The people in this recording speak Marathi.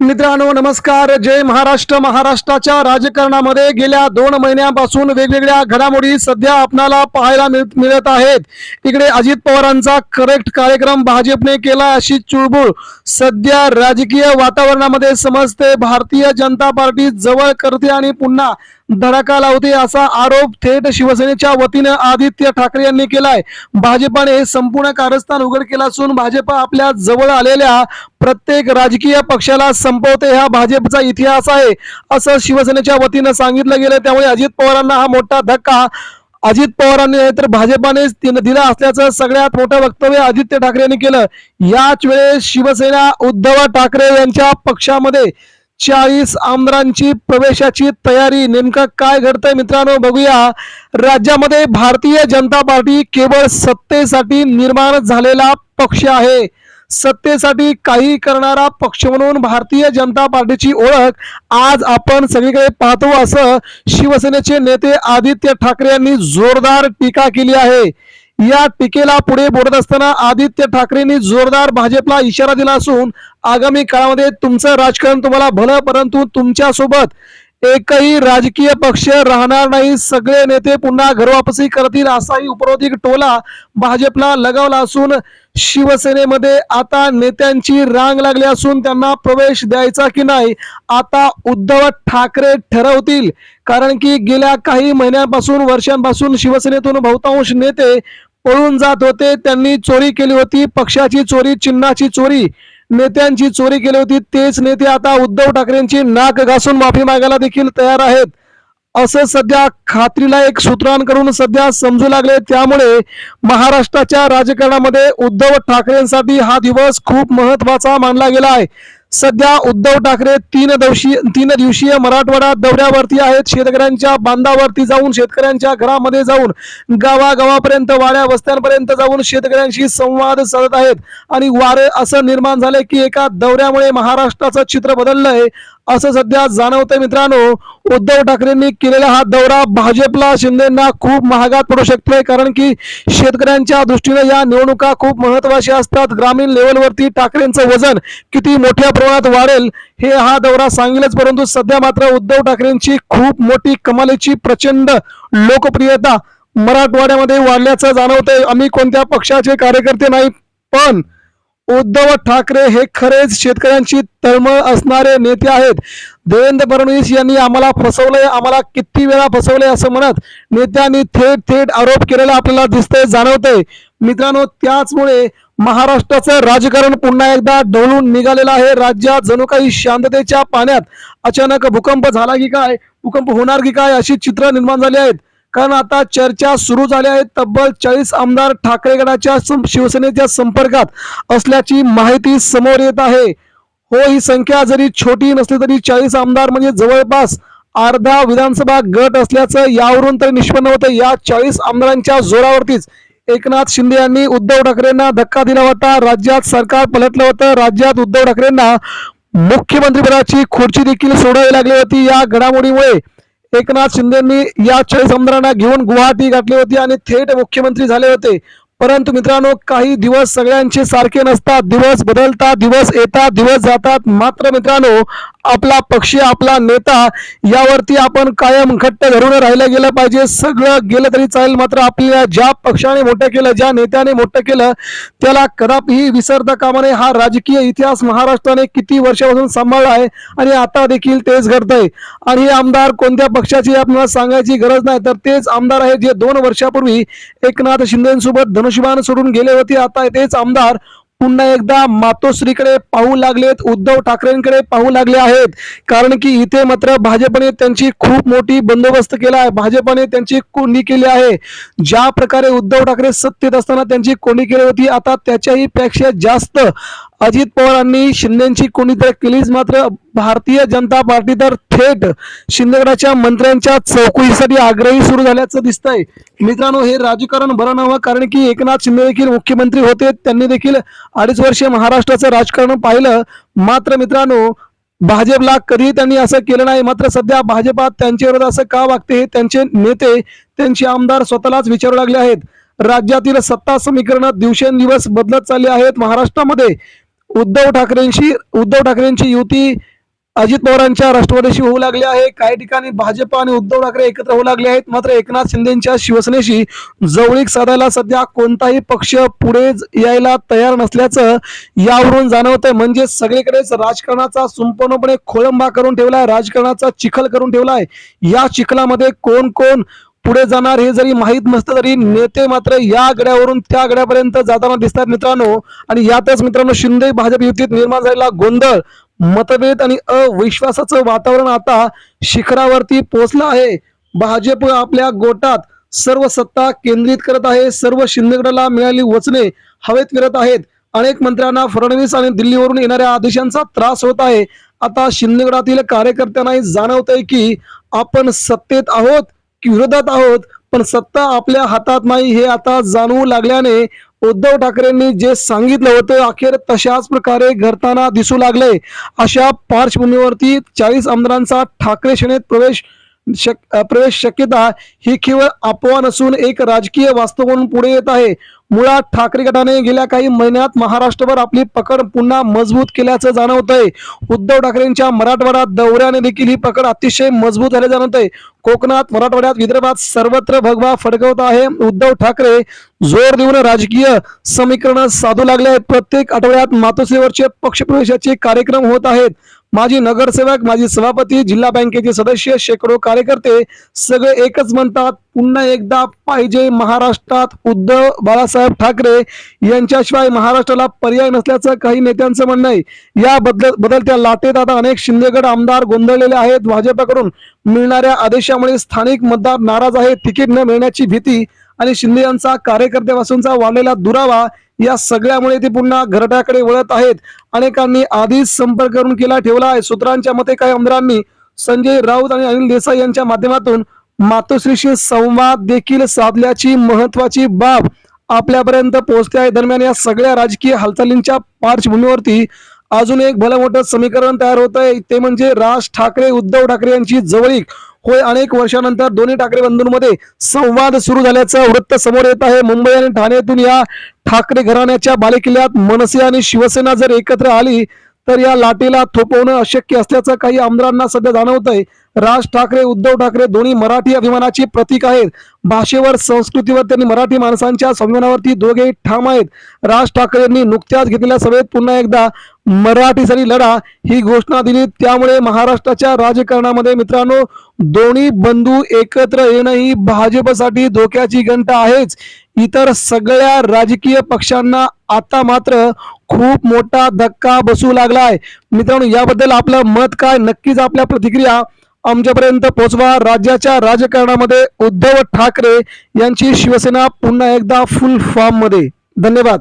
मित्रांनो नमस्कार. जय महाराष्ट्र. महाराष्ट्राच्या राजकारणामध्ये गेल्या दोन महिन्यापासून वेगवेगळ्या घडामोडी सध्या आपणाला पाहायला मिळ- मिळत आहेत. इकडे अजित पवारांचा करेक्ट कार्यक्रम भाजपने केला अशी चुळबुळ सध्या राजकीय वातावरणामध्ये समजते. भारतीय जनता पार्टी जवळ करते आणि पुन्हा धडाका लावते असा आरोप थेट शिवसेनेच्या वतीनं आदित्य ठाकरे यांनी केलाय. भाजपाने हे संपूर्ण कारस्थान उघड केलं असून भाजप आपल्या जवळ आलेल्या प्रत्येक राजकीय पक्षाला संपवते हा भाजपचा इतिहास आहे असं शिवसेनेच्या वतीनं सांगितलं गेलं. त्यामुळे अजित पवारांना हा मोठा धक्का. अजित पवारांनी नाही तर भाजपानेच दिला असल्याचं सगळ्यात मोठं वक्तव्य आदित्य ठाकरे यांनी केलं. याच वेळेस शिवसेना उद्धव ठाकरे यांच्या पक्षामध्ये चाळीस आमदारांची प्रवेशाची तयारी नेमकं काय घडतंय मित्रांनो बघूया. राज्यामध्ये भारतीय जनता पार्टी केवळ सत्तेसाठी निर्माण झालेला पक्ष आहे. सत्तेसाठी काही करणारा पक्ष म्हणून भारतीय जनता पार्टीची ओळख आज आपण सगळीकडे पाहतो असं शिवसेनेचे नेते आदित्य ठाकरे यांनी जोरदार टीका केली आहे. या टीकेला पुढे बोलत असताना आदित्य ठाकरेंनी जोरदार भाजपला इशारा दिला असून आगामी काळामध्ये तुमचं राजकारण तुम्हाला भलं परंतु तुमच्यासोबत एकही राजकीय पक्ष राहणार नाही. सगळे नेते पुन्हा घरवापसी करतील असाही उपरोधिक टोला भाजपला लगावला असून शिवसेनेमध्ये आता नेत्यांची रांग लागली असून त्यांना प्रवेश द्यायचा की नाही आता उद्धव ठाकरे ठरवतील. कारण की गेल्या काही महिन्यांपासून वर्षांपासून शिवसेनेतून बहुतांश नेते पळून जात होते. त्यांनी चोरी केली होती. पक्षाची चोरी चिन्हाची चोरी नेत्यांची चोरी केली होती. तेच नेते आता उद्धव ठाकरेंची नाक घासून माफी मागायला देखील तयार आहेत. असं सध्या खात्रीला एक सूत्रांकडून सध्या समजू लागले. त्यामुळे महाराष्ट्राच्या राजकारणामध्ये उद्धव ठाकरेंसाठी हा दिवस खूप महत्त्वाचा मानला गेला आहे. सध्या उद्धव ठाकरे तीन दिवशी तीन दिवसीय मराठवाडा दौऱ्यावरती आहेत. शेतकऱ्यांच्या बांधावरती जाऊन शेतकऱ्यांच्या घरामध्ये जाऊन गावागावापर्यंत वाड्या वस्त्यांपर्यंत जाऊन शेतकऱ्यांशी संवाद साधत आहेत. आणि वारे असं निर्माण झालंय की एका दौऱ्यामुळे महाराष्ट्राचं चित्र बदललं आहे असं सध्या जाणवतंय मित्रांनो उद्धव ठाकरेंनी केलेला हा दौरा भाजपला शिंदेना खूप महागात पडू शकतोय. कारण की शेतकऱ्यांच्या दृष्टीने या निवडणुका खूप महत्त्वाच्या असतात. ग्रामीण लेवलवरती ठाकरेंचं वजन किती मोठ्या प्रमाणात वाढेल हे हा दौरा सांगेलच. परंतु सध्या मात्र उद्धव ठाकरेंची खूप मोठी कमालीची प्रचंड लोकप्रियता मराठवाड्यामध्ये वाढल्याचं जाणवतंय. आम्ही कोणत्या पक्षाचे कार्यकर्ते नाही पण उद्धव ठाकरे हे खरेच शेतकऱ्यांची तळमळ असणारे नेते आहेत. देवेंद्र फडणवीस यांनी आम्हाला फसवलंय आम्हाला किती वेळा फसवलंय असं म्हणत नेत्यांनी थेट थेट आरोप केलेला आपल्याला दिसतंय जाणवतंय. मित्रांनो त्याचमुळे महाराष्ट्राचं राजकारण पुन्हा एकदा ढवळून निघालेलं आहे. राज्यात जणू काही शांततेच्या पाण्यात अचानक भूकंप झाला की काय? भूकंप होणार की काय? अशी चित्र निर्माण झाली आहेत. कारण आता चर्चा सुरू झाल्या आहेत तब्बल चाळीस आमदार ठाकरे गटाच्या शिवसेनेच्या संपर्कात असल्याची माहिती समोर येत आहे. हो ही संख्या जरी छोटी नसली तरी चाळीस आमदार म्हणजे जवळपास अर्धा विधानसभा गट असल्याचं यावरून तरी निष्पन्न होतं. या चाळीस आमदारांच्या जोरावरतीच एकनाथ शिंदे यांनी उद्धव ठाकरेंना धक्का दिला होता. राज्यात सरकार पलटलं होतं. राज्यात उद्धव ठाकरेंना मुख्यमंत्रीपदाची खुर्ची देखील सोडावी लागली होती. या घडामोडीमुळे एकनाथ शिंदेंनी या चाळीस आमदारांना घेऊन गुवाहाटी गाठली होती आणि थेट मुख्यमंत्री झाले होते. परंतु मित्रांनो काही दिवस सगळ्यांचे सारखे नसतात. दिवस बदलतात दिवस येतात दिवस जातात. मात्र मित्रांनो आपला पक्ष आपला नेता यावरती आपण कायम घट्ट धरून राहिलं गेलं पाहिजे. सगळं गेलं तरी चालेल. मात्र आपल्या ज्या पक्षाने मोठं केलं ज्या नेत्याने मोठं केलं त्याला कदापिही विसरता कामा नये. हा राजकीय इतिहास महाराष्ट्राने किती वर्षापासून सांभाळला आहे आणि आता देखील तेच घडतंय. आणि हे आमदार कोणत्या पक्षाची आपल्याला सांगायची गरज नाही. तर तेच आमदार आहेत जे दोन वर्षापूर्वी एकनाथ शिंदेसोबत धनुष्यबाण सोडून गेले होते. आता तेच आमदार पुन्हा एकदा मातोश्रीकडे पाहू लागलेत. उद्धव ठाकरेंकडे पाहू लागले आहेत. कारण की इथे मात्र भाजपने त्यांची खूप मोठी बंदोबस्त केला आहे. भाजपने त्यांची कोंडी केली आहे. ज्या प्रकारे उद्धव ठाकरे सत्तेत असताना त्यांची कोंडी केली होती आता त्याच्याही पेक्षा जास्त अजित पवारांनी शिंदेची कोणीतरी केलीच मात्र भारतीय जनता पार्टी तर थेट शिंदेगडाच्या मंत्र्यांच्या चौकशीसाठी आग्रही सुरू झाल्याचं दिसतंय. मित्रांनो हे राजकारण बरं नव्हतं कारण की एकनाथ शिंदे देखील मुख्यमंत्री होते. त्यांनी देखील अडीच वर्षे महाराष्ट्राचं राजकारण पाहिलं. मात्र मित्रांनो भाजपला कधी त्यांनी असं केलं नाही. मात्र सध्या भाजपात त्यांच्याविरोधात असं का वागते हे त्यांचे नेते त्यांचे आमदार स्वतःलाच विचारू लागले आहेत. राज्यातील सत्ता समीकरण दिवसेंदिवस बदलत चालले आहेत. महाराष्ट्रामध्ये उद्धव ठाकरेंशी उद्धव ठाकरेंची युती अजित पवारांच्या राष्ट्रवादीशी होऊ लागली आहे. काही ठिकाणी भाजप आणि उद्धव ठाकरे एकत्र होऊ लागले आहेत. मात्र एकनाथ शिंदेच्या शिवसेनेशी जवळीक साधायला सध्या कोणताही पक्ष पुढे यायला तयार नसल्याचं यावरून जाणवतंय. म्हणजे सगळीकडेच राजकारणाचा संपूर्णपणे खोळंबा करून ठेवलाय राजकारणाचा चिखल करून ठेवलाय. या चिखलामध्ये कोण कोण पुढे जाणार हे जरी माहीत नसतं तरी नेते मात्र या गड्यावरून त्या गड्यापर्यंत जाताना दिसतात मित्रांनो. आणि यातच मित्रांनो शिंदे भाजप युतीत निर्माण झालेला गोंधळ मतभेद आणि अविश्वासाचं वातावरण आता शिखरावरती पोहोचलं आहे. भाजप आपल्या गोटात सर्व सत्ता केंद्रित करत आहे सर्व शिंदेगडाला मिळाली वचने हवेत फिरत आहेत. अनेक मंत्र्यांना फडणवीस आणि दिल्लीवरून येणाऱ्या आदेशांचा त्रास होत आहे. आता शिंदेगडातील कार्यकर्त्यांनाही जाणवतंय की आपण सत्तेत आहोत. विरोधात आहोत पण सत्ता आपल्या हातात नाही हे आता जाणवू लागल्याने उद्धव ठाकरेंनी जे सांगितलं होतं अखेर तशाच प्रकारे घडताना दिसू लागले. अशा पार्श्वभूमीवरती चाळीस आमदारांचा ठाकरे सेनेत प्रवेश शक प्रवेश शक्यता ही केवळ अफवा नसून एक राजकीय वास्तव म्हणून पुढे येत आहे. मुळात ठाकरे गटाने गेल्या काही महिन्यात महाराष्ट्रभर आपली पकड पुन्हा मजबूत केल्याचं जाणवतंय. उद्धव ठाकरेंच्या मराठवाडा दौऱ्याने देखील ही पकड अतिशय मजबूत झाले आहे कोकणात मराठवाड्यात विदर्भात सर्वत्र भगवा फडकवत आहे. उद्धव ठाकरे जोर देऊन राजकीय समीकरण साधू लागले आहेत. प्रत्येक आठवड्यात मातोश्रीवरचे पक्षप्रवेशाचे कार्यक्रम होत आहेत. माजी नगरसेवक माजी सभापती जिल्हा बँकेचे सदस्य शेकडो कार्यकर्ते सगळे एकच म्हणतात पुन्हा एकदा पाहिजे महाराष्ट्रात उद्धव बाळासाहेब ठाकरे यांच्याशिवाय महाराष्ट्राला पर्याय नसल्याचं काही नेत्यांचं म्हणणं आहे. या बदल बदलत्या लाटेत आता अनेक शिंदेगड आमदार गोंधळलेले आहेत. भाजपाकडून मिळणाऱ्या आदेशामुळे स्थानिक मतदार नाराज आहेत. तिकीट न मिळण्याची भीती आणि शिंदे यांचा कार्यकर्त्यापासूनचा वाढलेला दुरावा या सगळ्यामुळे ते पुन्हा घरट्याकडे वळत आहेत. अनेकांनी आधीच संपर्क करून केला ठेवला आहे. सूत्रांच्या मते काही आमदारांनी संजय राऊत आणि अनिल देसाई यांच्या माध्यमातून मातोश्रीशी संवाद देखील साधल्याची महत्वाची बाब आपल्यापर्यंत पोहोचते आहे. दरम्यान या सगळ्या राजकीय हालचालींच्या पार्श्वभूमीवरती अजून एक भलं मोठं समीकरण तयार होत आहे ते म्हणजे राज ठाकरे उद्धव ठाकरे यांची जवळीक. होय अनेक वर्षानंतर दोन्ही ठाकरे बंधूंमध्ये संवाद सुरू झाल्याचं वृत्त समोर येत आहे. मुंबई आणि ठाण्यातून या ठाकरे घराण्याच्या बालेकिल्ल्यात मनसे आणि शिवसेना जर एकत्र आली तर या लाटेला थोपवणं अशक्य असल्याचं काही आमदारांना सध्या जाणवतंय. राज ठाकरे उद्धव ठाकरे दोन्ही मराठी अभिमानाची प्रतीक आहेत. भाषेवर संस्कृतीवर त्यांनी मराठी माणसांच्या स्वाभिमानावरती दोघे ठाम आहेत. राज ठाकरेंनी नुकत्याच घेतलेल्या सभेत पुन्हा एकदा मराठीसाठी लढा ही घोषणा दिली. त्यामुळे महाराष्ट्राच्या राजकारणामध्ये मित्रांनो दोन्ही बंधू एकत्र येणं ही भाजपसाठी धोक्याची घंटा आहेच. इतर सगळ्या राजकीय पक्षांना आता मात्र खूप मोठा धक्का बसू लागलाय. मित्रांनो याबद्दल आपलं मत काय? नक्कीच आपल्या प्रतिक्रिया आमच्यापर्यंत पोहोचवा. राज्याच्या राजकारणामध्ये उद्धव ठाकरे यांची शिवसेना पुन्हा एकदा फुल फॉर्ममध्ये. धन्यवाद.